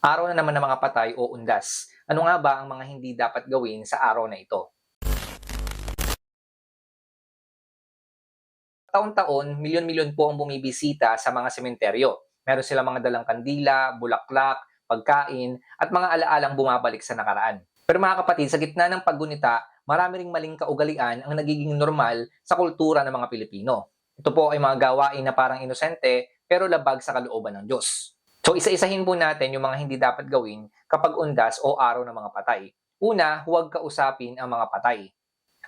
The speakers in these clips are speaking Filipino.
Araw na naman ng mga patay o undas. Ano nga ba ang mga hindi dapat gawin sa araw na ito? Taon-taon, milyon-milyon po ang bumibisita sa mga sementeryo. Meron silang mga dalang kandila, bulaklak, pagkain, at mga alaalang bumabalik sa nakaraan. Pero mga kapatid, sa gitna ng paggunita, marami ring maling kaugalian ang nagiging normal sa kultura ng mga Pilipino. Ito po ay mga gawain na parang inosente pero labag sa kalooban ng Diyos. So isa-isahin po natin yung mga hindi dapat gawin kapag undas o araw ng mga patay. Una, huwag kausapin ang mga patay.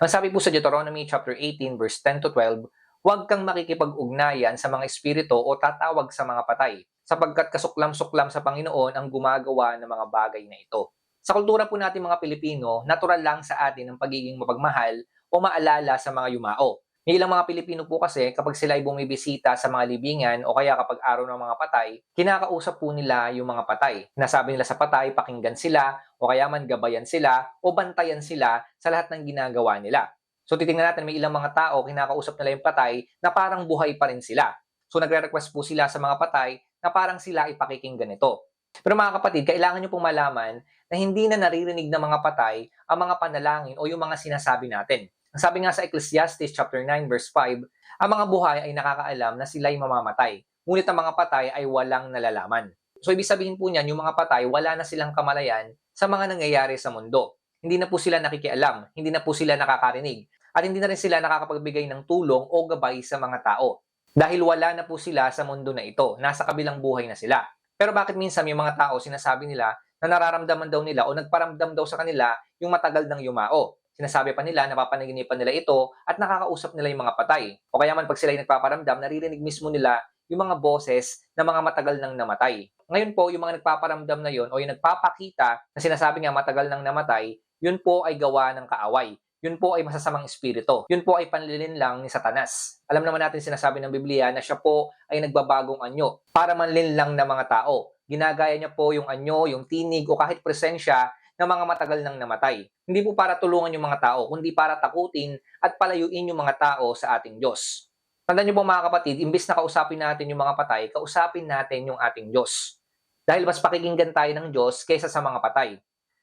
Ang sabi po sa Deuteronomy chapter 18 verse 10 to 12, huwag kang makikipag-ugnayan sa mga espiritu o tatawag sa mga patay, sapagkat kasuklam-suklam sa Panginoon ang gumagawa ng mga bagay na ito. Sa kultura po natin mga Pilipino, natural lang sa atin ang pagiging mapagmahal o maalala sa mga yumao. May ilang mga Pilipino po kasi kapag sila ay bumibisita sa mga libingan o kaya kapag araw ng mga patay, kinakausap po nila yung mga patay. Nasabi nila sa patay, pakinggan sila o kaya man gabayan sila o bantayan sila sa lahat ng ginagawa nila. So titingnan natin may ilang mga tao kinakausap nila yung patay na parang buhay pa rin sila. So nagre-request po sila sa mga patay na parang sila ay pakikinggan ito. Pero mga kapatid, kailangan nyo pong malaman na hindi na naririnig ng mga patay ang mga panalangin o yung mga sinasabi natin. Sabi nga sa Ecclesiastes chapter 9 verse 5, ang mga buhay ay nakakaalam na sila'y mamamatay. Ngunit ang mga patay ay walang nalalaman. So ibig sabihin po niyan, yung mga patay, wala na silang kamalayan sa mga nangyayari sa mundo. Hindi na po sila nakikialam, hindi na po sila nakakarinig, at hindi na rin sila nakakapagbigay ng tulong o gabay sa mga tao. Dahil wala na po sila sa mundo na ito, nasa kabilang buhay na sila. Pero bakit minsan yung mga tao sinasabi nila na nararamdaman daw nila o nagparamdam daw sa kanila yung matagal ng yumao? Sinasabi pa nila, napapanaginipan nila ito at nakakausap nila yung mga patay. O kaya man pag sila nagpaparamdam, naririnig mismo nila yung mga boses na mga matagal nang namatay. Ngayon po, yung mga nagpaparamdam na yon o yung nagpapakita na sinasabi nga matagal nang namatay, yun po ay gawa ng kaaway. Yun po ay masasamang espiritu. Yun po ay panlilin lang ni Satanas. Alam naman natin sinasabi ng Biblia na siya po ay nagbabagong anyo para manlin lang ng mga tao. Ginagaya niya po yung anyo, yung tinig o kahit presensya ng mga matagal nang namatay. Hindi po para tulungan yung mga tao, kundi para takutin at palayuin yung mga tao sa ating Diyos. Tandaan niyo po mga kapatid, imbis na kausapin natin yung mga patay, kausapin natin yung ating Diyos. Dahil mas pakikinggan tayo ng Diyos kaysa sa mga patay.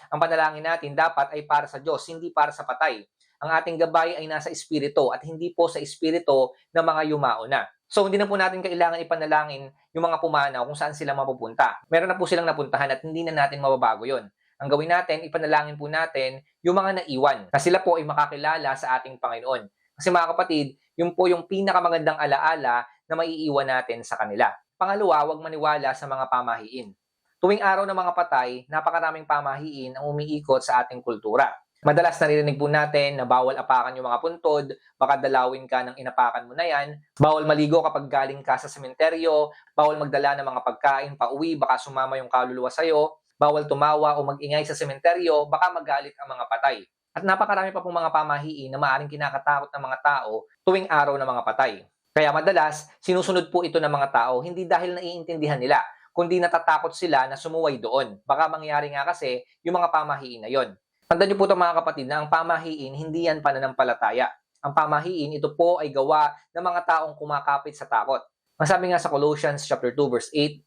Ang panalangin natin dapat ay para sa Diyos, hindi para sa patay. Ang ating gabay ay nasa espiritu at hindi po sa espiritu ng mga yumao na. So hindi na po natin kailangan ipanalangin yung mga pumanaw kung saan sila mapupunta. Meron na po silang napuntahan at hindi na natin mababago yon. Ang gawin natin, ipanalangin po natin yung mga naiwan na sila po ay makakilala sa ating Panginoon. Kasi mga kapatid, yun po yung pinakamagandang alaala na maiiwan natin sa kanila. Pangalawa, huwag maniwala sa mga pamahiin. Tuwing araw ng mga patay, napakaraming pamahiin ang umiikot sa ating kultura. Madalas naririnig po natin na bawal apakan yung mga puntod, baka dalawin ka ng inapakan mo na yan, bawal maligo kapag galing ka sa sementeryo, bawal magdala ng mga pagkain pa uwi, baka sumama yung kaluluwa sa'yo, bawal tumawa o magingay sa sementeryo, baka magalit ang mga patay. At napakarami pa pong mga pamahiin na maaring kinakatakot ng mga tao tuwing araw ng mga patay. Kaya madalas, sinusunod po ito ng mga tao hindi dahil naiintindihan nila, kundi natatakot sila na sumuway doon. Baka mangyari nga kasi yung mga pamahiin na yon. Tandaan niyo po ito mga kapatid na ang pamahiin hindi yan pananampalataya. Ang pamahiin ito po ay gawa ng mga taong kumakapit sa takot. Masabi nga sa Colossians chapter 2 verse 8,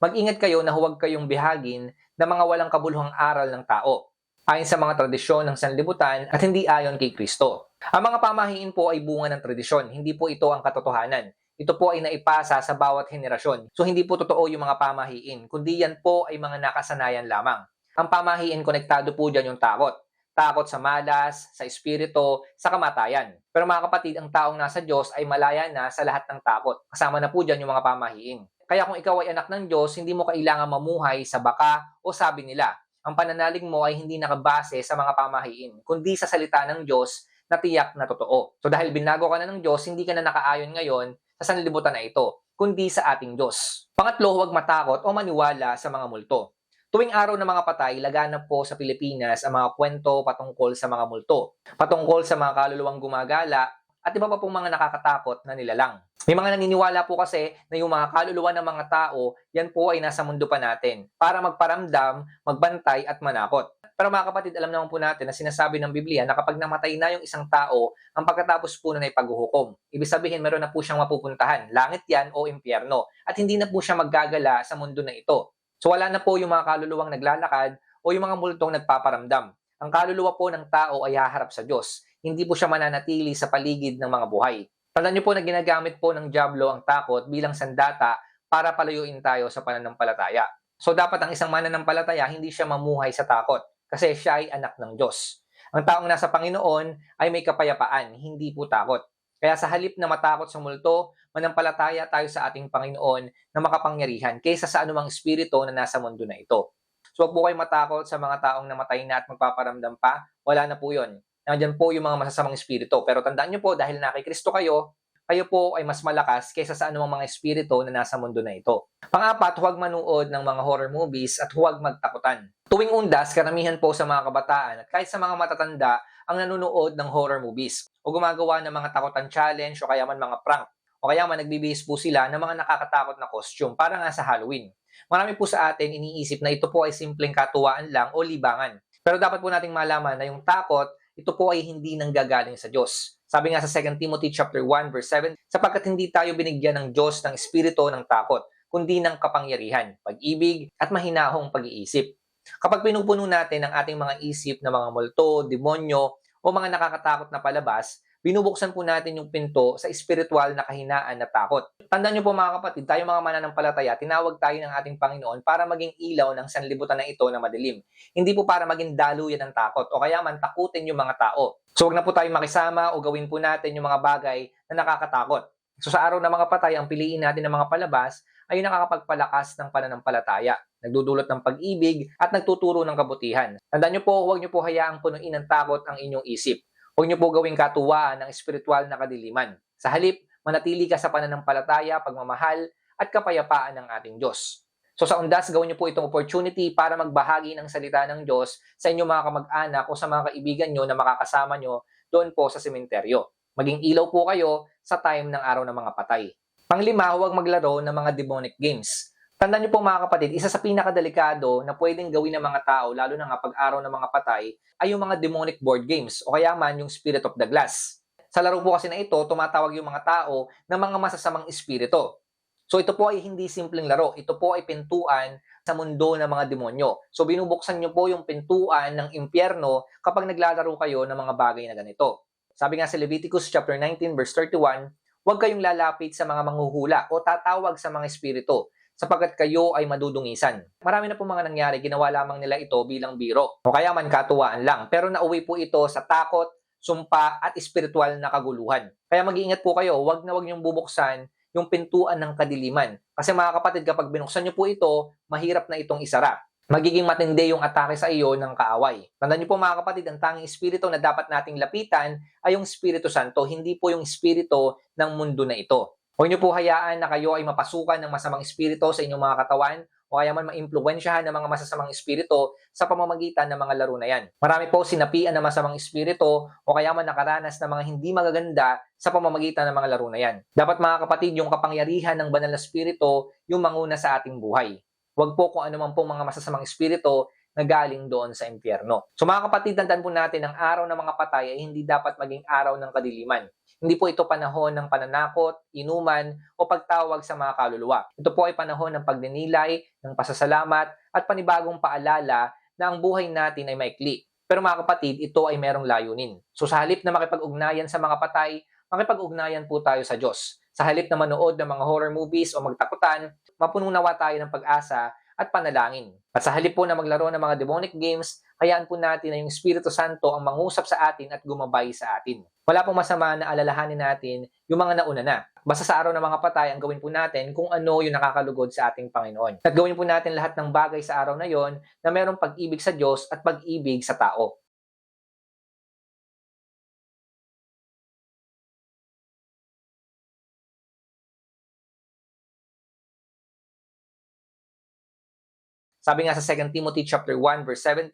Mag-ingat kayo na huwag kayong bihagin ng mga walang kabuluhang aral ng tao, ayon sa mga tradisyon ng sanlibutan at hindi ayon kay Kristo. Ang mga pamahiin po ay bunga ng tradisyon, hindi po ito ang katotohanan. Ito po ay naipasa sa bawat henerasyon. So hindi po totoo yung mga pamahiin, kundi yan po ay mga nakasanayan lamang. Ang pamahiin, konektado po dyan yung takot. Takot sa malas, sa espiritu, sa kamatayan. Pero mga kapatid, ang taong nasa Diyos ay malaya na sa lahat ng takot. Kasama na po dyan yung mga pamahiin. Kaya kung ikaw ay anak ng Diyos, hindi mo kailangan mamuhay sa baka o sabi nila. Ang pananalig mo ay hindi nakabase sa mga pamahiin, kundi sa salita ng Diyos na tiyak na totoo. So dahil binago ka na ng Diyos, hindi ka na nakaayon ngayon sa sanlibutan na ito, kundi sa ating Diyos. Pangatlo, huwag matakot o maniwala sa mga multo. Tuwing araw ng mga patay, laganap po sa Pilipinas ang mga kwento patungkol sa mga multo, patungkol sa mga kaluluwang gumagala, at iba pa pong mga nakakatakot na nilalang. May mga naniniwala po kasi na yung mga kaluluwa ng mga tao, yan po ay nasa mundo pa natin para magparamdam, magbantay at manakot. Pero mga kapatid, alam naman po natin na sinasabi ng Biblia na kapag namatay na yung isang tao, ang pagkatapos po nun ay paghuhukom. Ibig sabihin, meron na po siyang mapupuntahan, langit yan o impyerno. At hindi na po siya maggagala sa mundo na ito. So wala na po yung mga kaluluwang naglalakad o yung mga multong nagpaparamdam. Ang kaluluwa po ng tao ay haharap sa Diyos. Hindi po siya mananatili sa paligid ng mga buhay. Tandaan niyo po na ginagamit po ng Diablo ang takot bilang sandata para palayuin tayo sa pananampalataya. So dapat ang isang mananampalataya hindi siya mamuhay sa takot kasi siya ay anak ng Diyos. Ang taong nasa Panginoon ay may kapayapaan, hindi po takot. Kaya sa halip na matakot sa multo, manampalataya tayo sa ating Panginoon na makapangyarihan kaysa sa anumang espiritu na nasa mundo na ito. So huwag po kayo matakot sa mga taong namatay na at magpaparamdam pa. Wala na po yun. Nandiyan po yung mga masasamang espiritu. Pero tandaan nyo po, dahil na kay Kristo kayo, kayo po ay mas malakas kaysa sa anumang mga espiritu na nasa mundo na ito. Pangapat, huwag manuod ng mga horror movies at huwag magtakutan. Tuwing undas, karamihan po sa mga kabataan at kahit sa mga matatanda ang nanonood ng horror movies o gumagawa ng mga takutan challenge o kaya man mga prank o kaya man nagbibihis po sila ng mga nakakatakot na costume para nga sa Halloween. Marami po sa atin iniisip na ito po ay simpleng katuwaan lang o libangan. Pero dapat po nating malaman na yung takot, ito po ay hindi nanggagaling sa Diyos. Sabi nga sa 2 Timothy chapter 1 verse 7, sapagkat hindi tayo binigyan ng Diyos ng espiritu ng takot, kundi ng kapangyarihan, pag-ibig at mahinahong pag-iisip. Kapag pinupuno natin ang ating mga isip na mga multo, demonyo, o mga nakakatakot na palabas, binubuksan po natin yung pinto sa espiritual na kahinaan na takot. Tandaan niyo po mga kapatid, tayo mga mananampalataya, tinawag tayo ng ating Panginoon para maging ilaw ng sanlibutan na ito na madilim. Hindi po para maging daluyan ng takot o kaya man takutin yung mga tao. So huwag na po tayo makisama o gawin po natin yung mga bagay na nakakatakot. So sa araw ng mga patay, ang piliin natin ng mga palabas ay yung nakakapagpalakas ng pananampalataya, nagdudulot ng pag-ibig at nagtuturo ng kabutihan. Tandaan niyo po, huwag niyo po hayaang punuin ng takot ang inyong isip. Huwag niyo po gawing katuwaan ng espiritual na kadiliman. Sa halip, manatili ka sa pananampalataya, pagmamahal at kapayapaan ng ating Diyos. So sa undas, gawin niyo po itong opportunity para magbahagi ng salita ng Diyos sa inyong mga kamag-anak o sa mga kaibigan niyo na makakasama niyo doon po sa sementeryo. Maging ilaw po kayo sa time ng araw ng mga patay. Panglima, huwag maglaro ng mga demonic games. Tandaan niyo po mga kapatid, isa sa pinakadelikado na pwedeng gawin ng mga tao, lalo na nga pag-araw ng mga patay, ay yung mga demonic board games o kaya man yung Spirit of the Glass. Sa laro po kasi na ito, tumatawag yung mga tao ng mga masasamang espiritu. So ito po ay hindi simpleng laro. Ito po ay pintuan sa mundo ng mga demonyo. So binubuksan niyo po yung pintuan ng impyerno kapag naglalaro kayo ng mga bagay na ganito. Sabi nga sa Leviticus chapter 19 verse 31, huwag kayong lalapit sa mga manghuhula o tatawag sa mga espiritu sapagkat kayo ay madudungisan. Marami na po mga nangyari, ginawa lamang nila ito bilang biro o kaya man katuwaan lang. Pero nauwi po ito sa takot, sumpa at espiritual na kaguluhan. Kaya mag-iingat po kayo, huwag na huwag niyong bubuksan yung pintuan ng kadiliman. Kasi mga kapatid, kapag binuksan niyo po ito, mahirap na itong isara. Magiging matindi yung atake sa iyo ng kaaway. Tandaan niyo po mga kapatid, ang tanging espiritu na dapat nating lapitan ay yung Espiritu Santo, hindi po yung espiritu ng mundo na ito. Huwag niyo po hayaan na kayo ay mapasukan ng masamang espiritu sa inyong mga katawan o kaya man maimpluwensyahan ng mga masasamang espiritu sa pamamagitan ng mga laro na yan. Marami po sinapian ng masamang espiritu o kaya man nakaranas ng mga hindi magaganda sa pamamagitan ng mga laro na yan. Dapat mga kapatid, yung kapangyarihan ng banal na espiritu yung manguna sa ating buhay. Huwag po kung ano man pong mga masasamang espiritu na galing doon sa impyerno. So mga kapatid, tandaan po natin ang araw ng mga patay ay hindi dapat maging araw ng kadiliman. Hindi po ito panahon ng pananakot, inuman, o pagtawag sa mga kaluluwa. Ito po ay panahon ng pagninilay, ng pasasalamat, at panibagong paalala na ang buhay natin ay maikli. Pero mga kapatid, ito ay merong layunin. So sa halip na makipag-ugnayan sa mga patay, makipag-ugnayan po tayo sa Diyos. Sa halip na manood ng mga horror movies o magtakutan, mapununawa tayo ng pag-asa at panalangin. At sa halip po na maglaro ng mga demonic games, hayaan po natin na yung Espiritu Santo ang mangusap sa atin at gumabay sa atin. Wala pong masama na alalahanin natin yung mga nauna na. Basta sa araw ng mga patay, ang gawin po natin kung ano yung nakakalugod sa ating Panginoon. At gawin po natin lahat ng bagay sa araw na yon na mayroong pag-ibig sa Diyos at pag-ibig sa tao. Sabi nga sa 2 Timothy chapter 1 verse 17,